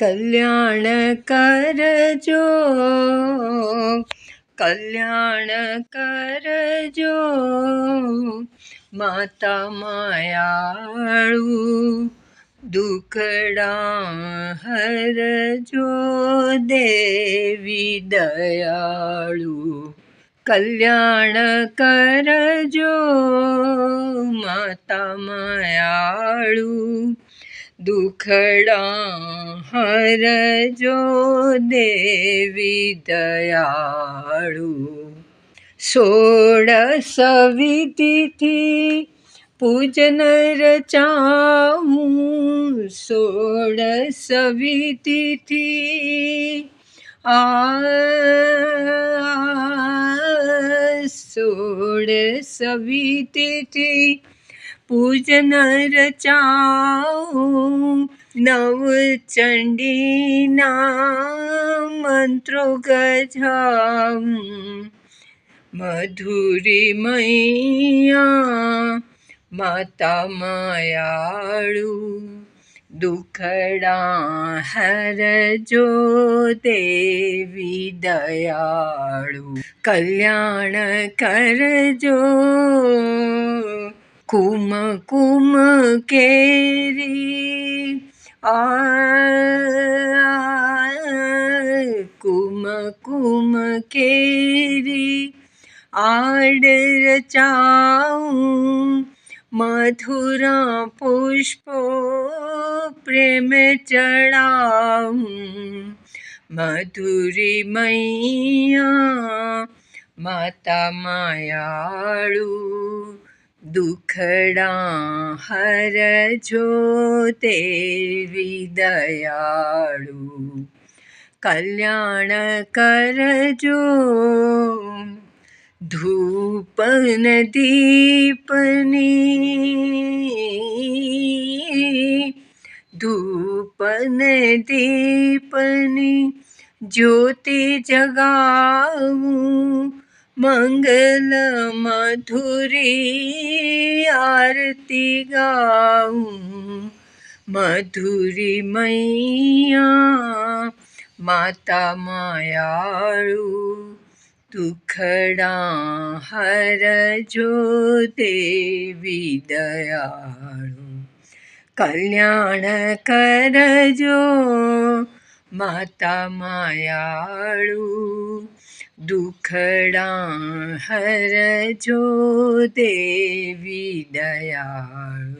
કલ્યાણ કરજો કલ્યાણ કરજો. માતા માયાળુ દુખડા હરજો દેવી દયાળુ. કલ્યાણ કરજો માતા માયાળુ દુખડા હરજો દેવી દયાળુ. સોળ સવિતિથી પૂજન રચાવું સોળ સવિતિથી આ સોળ સવિતિથી पूजन रचाओ नव चण्डीना मंत्रो गजाम् मधुरी मैया माता मायाड़ु दुखड़ा हर जो देवी दयाड़ु कल्याण कर जो कुम कुम केरी आ कुम कुम केरी आड रचाऊ मथुरा पुष्प प्रेम चढ़ाऊ। मधुरी मैया माता मायाड़ू દુખડા હરજો દેવી દયાળુ કલ્યાણ કરજો ધૂપન દીપની ધૂપન દીપની જ્યોતિ જગાવું मंगल मधुरी आरती गाऊं। मधुरी मैया, माता मायाु दुखड़ा हर जो देवी दयाु कल्याण करजो માતા માયાળુ દુખડા હરજો દેવી દયાળુ.